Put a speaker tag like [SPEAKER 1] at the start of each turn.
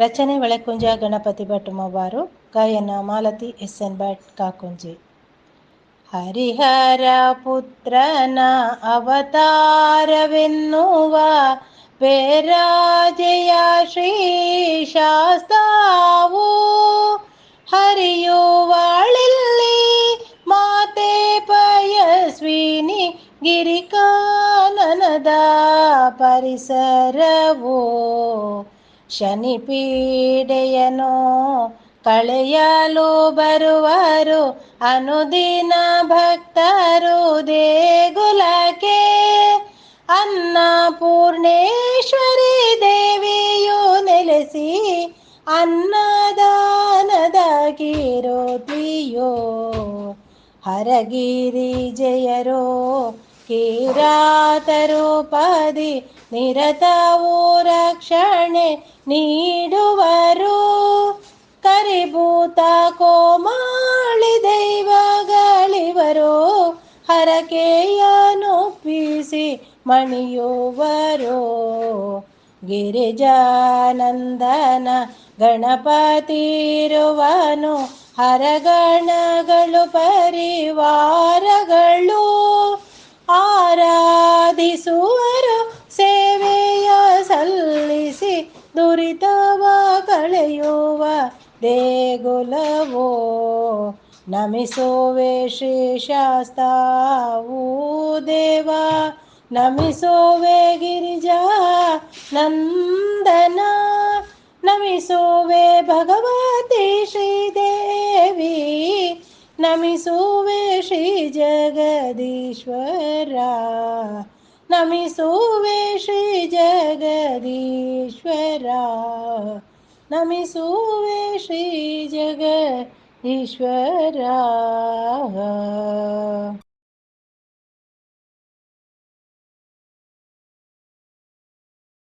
[SPEAKER 1] ರಚನೆ ಒಳಕುಂಜ ಗಣಪತಿ ಭಟ್ ಮೊಬಾರು, ಗಾಯನ Malathi S N Bhat Kakunji. Harihara ಪುತ್ರನ ಅವತಾರವೆನ್ನುವ ಪೇರಾಜೆಯ ಶ್ರೀ ಶಾಸ್ತಾವು ಹರಿಯುವಾಳಿಲ್ಲಿ ಮಾತೆ ಪಯಸ್ವಿನಿ ಗಿರಿಕಾನನದ ಪರಿಸರವು ಶನಿ ಪೀಡೆಯನು ಕಳೆಯಲು ಬರುವರು, ಅನುದಿನ ಭಕ್ತರು ದೇಗುಲಕ್ಕೆ. ಅನ್ನ ಪೂರ್ಣೇಶ್ವರಿ ದೇವಿಯು ನೆಲೆಸಿ, ಅನ್ನದಾನದ ಕಿರೋತಿಯೋ. ಹರಗಿರಿ ಜಯರೋ ಕಿರಾತರು ಪದಿ ನಿರತವು ರಕ್ಷಣೆ ನೀಡುವರು. ಕರಿಭೂತ ಕೋಮಾಳಿ ದೈವಗಳಿವರು ಹರಕೆಯನುಪ್ಪಿಸಿ ಮಣಿಯುವರು. ಗಿರಿಜಾನಂದನ ಗಣಪತಿರುವನು ಹರಗಣಗಳು ಪರಿವಾರಗಳು ದೇಗುಲವೋ ನಮಿಸುವೆ ಶ್ರೀ ಶಾಸ್ತಾವು ದೇವ ನಮಿಸುವೆ ಗಿರಿಜಾ ನಂದನ ನಮಿಸುವೆ ಭಗವತಿ ಶ್ರೀದೇವಿ ನಮಿಸುವೆ ಶ್ರೀ ಜಗದೀಶ್ವರ ನಮಿಸುವೆ ಶ್ರೀ ಜಗದೀಶ್ವರ നമിസൂവേ ശ്രീ ജഗ ഈശ്വര